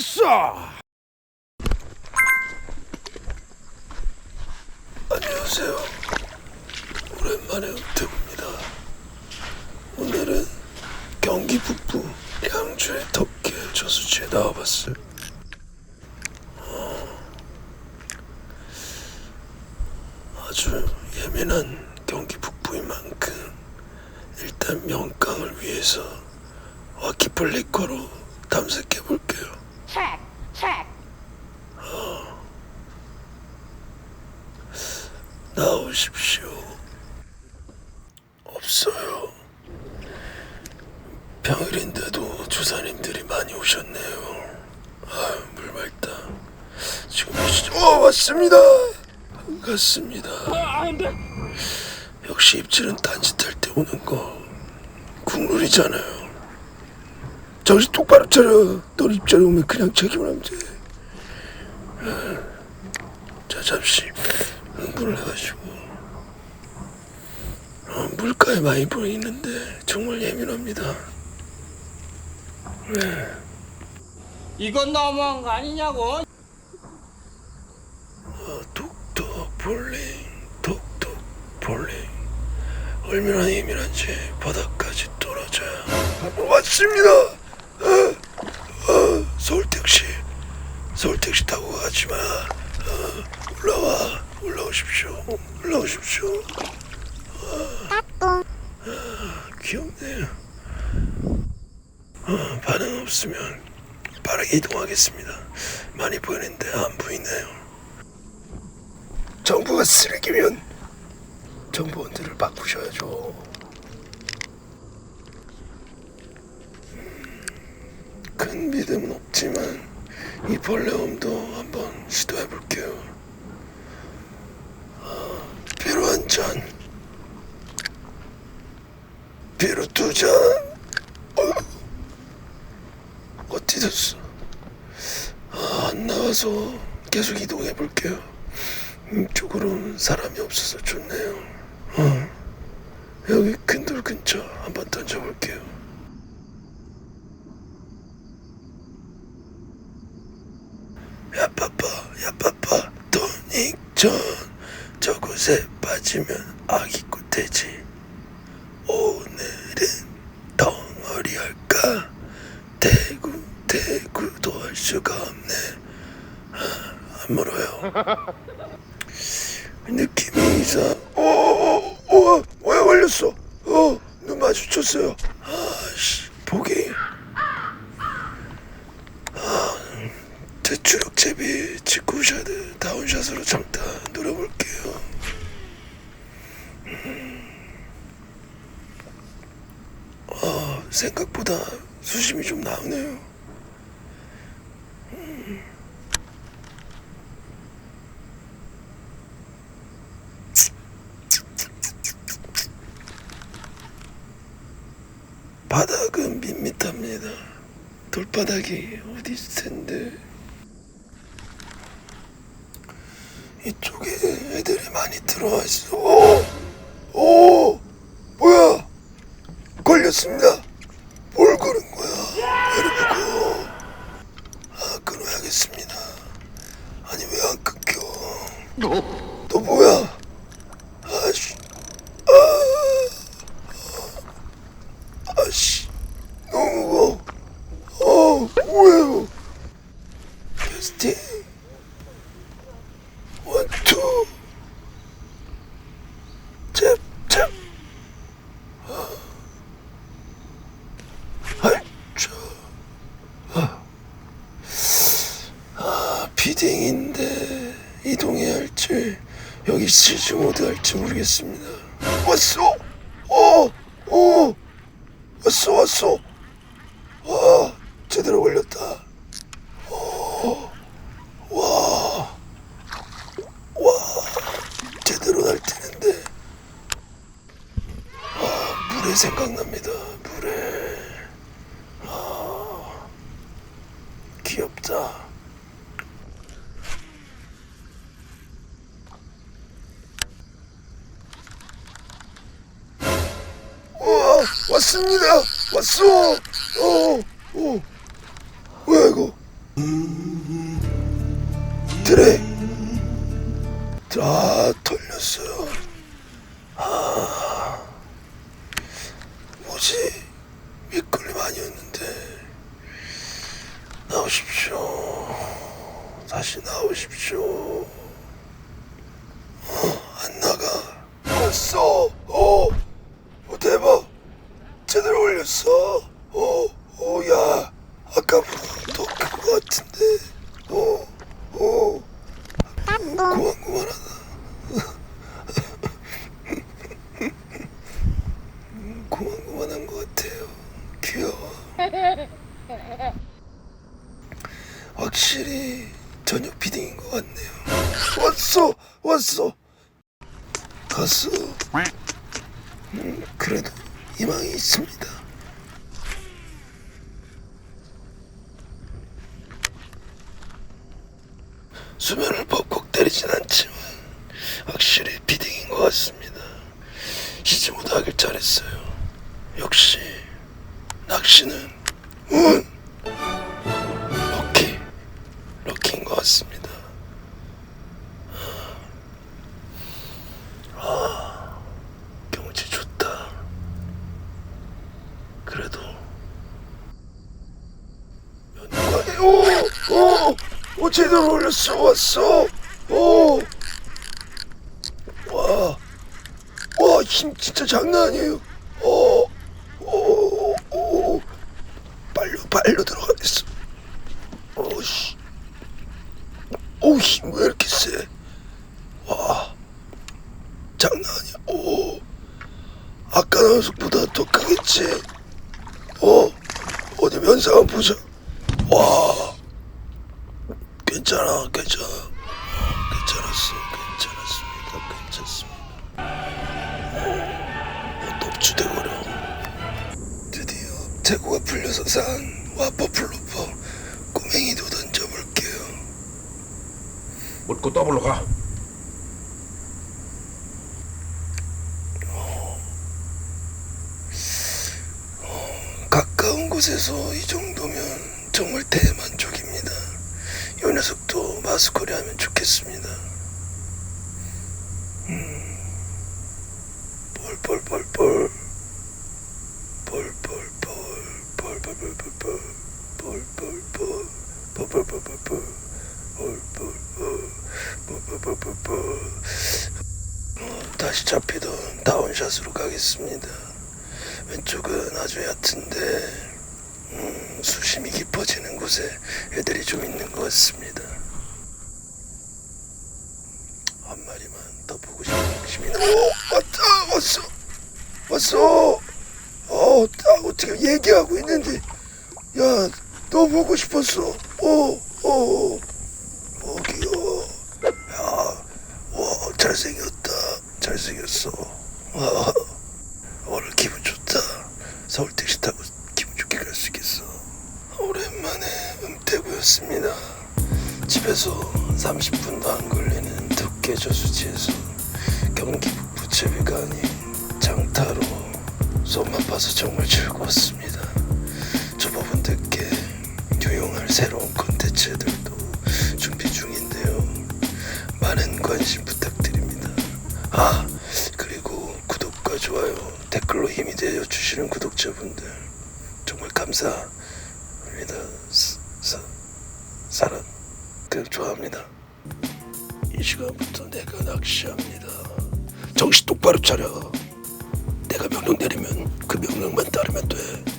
왔어. 안녕하세요. 오랜만에 은퇴입니다. 오늘은 경기 북부 양주의 덕계 저수지에 나와봤어요. 어, 아주 예민한 경기 북부인 만큼 일단 명강을 위해서 와키플리커로 탐색해 볼게요. check, check. 나오십시오. 없어요. 평일인데도 주사님들이 많이 오셨네요. 아, 물 맑다. 지금 몇 시죠? 어, 왔습니다. 반갑습니다. 역시 입질은 딴짓할 때 오는 거 국룰이잖아요. 정신 똑바로 차려. 너 입질이 오면 그냥 책임을 하면 돼. 아, 자, 잠시 흥분을 해가지고 어, 물가에 많이 보이는데 정말 예민합니다. 네. 이건 너무한 거 아니냐고? 어, 톡톡 볼링 톡톡 볼링 얼마나 예민한지 바닥까지 떨어져야 어, 왔습니다. 어, 어, 서울택시 서울택시 타고 가지마. 어, 올라와 올라오십시오 올라오십시오. 아, 귀엽네요. 어, 반응 없으면 빠르게 이동하겠습니다. 많이 보이는데 안 보이네요. 정부가 쓰레기면 정보원들을 바꾸셔야죠. 음, 큰 믿음은 없지만 이 벌레움도 한번 시도해 볼게요. 아, 비로 한 잔, 비로 두 잔. 어, 어디 뒀어? 아, 안 나와서 계속 이동해 볼게요. 이쪽으로는 사람이 없어서 좋네요. 어, 여기 큰돌 근처 한번 던져볼게요. 야빠빠, 야빠빠, 돈익전 저곳에 빠지면 아기 꿀돼지. 오늘은 덩어리 할까? 대구, 대구도 할 수가 없네. 아, 안 물어요. 느낌이 이상. 오, 오, 오, 뭐야 걸렸어? 어, 눈 마주쳤어요. 아씨, 보기. 아, 대추력 제비 직구샷을 다운샷으로 장타 노려볼게요. 음. 아, 생각보다 수심이 좀 나오네요. 바닥은 밋밋합니다. 돌바닥이 어디 있을 텐데. 이쪽에 애들이 많이 들어와 있어. 오! 오! 뭐야? 걸렸습니다. 뭘 걸은 거야? 내려보고. 아, 끊어야겠습니다. 아니, 왜 안 끊겨? 너 뭐야? 아씨. 아씨 너무 무거워 어 뭐예요 캐스팅 원투 잽잽 할자 아 비딩인데 이동해야 할지 여기 시즈 모드 할지 모르겠습니다. 왔어! 어 어. 왔어 왔어! 와 제대로 걸렸다 어, 와와 제대로 날뛰는데 아 물에 생각납니다. 물에. 아 귀엽다. 우와 왔습니다. 왔어. 어, 어. 뭐야 이거? 드래. 아 털렸어요. 아 뭐지 밑걸림 아니었는데 나오십시오. 다시 나오십시오. 어, 안 나가. 왔어 어, 어 대박. 제대로 올렸어? 어, 오야. 아까보다 더 큰 것 같은데. 어, 어. 그만 그만하다 그만 그만한 것 같아요 귀여워 확실히 저녁 비딩인 것 같네요 왔어 왔어 갔어 음, 그래도 희망이 있습니다 수면을 벅벅 때리진 않지만 확실히 비딩인 것 같습니다. 시즈모드 하길 잘했어요. 역시 낚시는 운 럭키 럭키인 것 같습니다. 아 경치 좋다. 그래도 연관에 오 오 오, 제대로 올렸어 왔어 오 와, 와, 힘 진짜 장난 아니에요. 오, 오, 오, 빨려, 빨려 들어가겠어. 오, 씨. 오, 힘 왜 이렇게 세? 와, 장난 아니야. 오, 아까 나온 속보다 더 크겠지? 어, 어디 면상 한번 보자. 와, 괜찮아, 괜찮아. 괜찮았어, 괜찮았습니다, 괜찮습니다. 어, 넙주대거려. 드디어 재고가 풀려서 산 와퍼플로퍼 꼬맹이도 던져볼게요. 묻고 더블로 가. 가까운 곳에서 이 정도면 정말 대만족입니다. 이 녀석도 마스코리 하면 좋겠습니다. 음. 볼볼볼볼 볼볼볼 볼볼볼볼 볼볼볼 볼볼볼볼 볼볼볼 볼볼볼볼 어, 다시 잡히던 다운샷으로 가겠습니다. 왼쪽은 아주 얕은데 음, 수심이 깊어지는 곳에 애들이 좀 있는 것 같습니다. 한 마리만 더 보고 싶은 욕심이 나. 오 왔다 왔어 왔어. 어 딱 어떻게 얘기하고 있는데 야 너 보고 싶었어. 오 오 오, 귀여워. 야 와 잘생겼다 잘생겼어. 와. 오늘 기분 좋다. 서울 택시 타고 기분 좋게 갈 수 있겠어. 오랜만에 음태구였습니다. 집에서 30분도 안 걸리는 덕계 저수지에서 경기 북부 채비가 아닌 장타로 손만 봐서 정말 즐거웠습니다. 초보분들께 유용할 새로운 콘텐츠들도 준비 중인데요. 많은 관심 부탁드립니다. 아 그리고 구독과 좋아요 댓글로 힘이 되어 주시는 구독자분들 정말 감사합니다. 사, 사, 사랑 그 좋아합니다. 이 시간부터 내가 낚시합니다. 정신 똑바로 차려. 내가 명령 내리면 그 명령만 따르면 돼.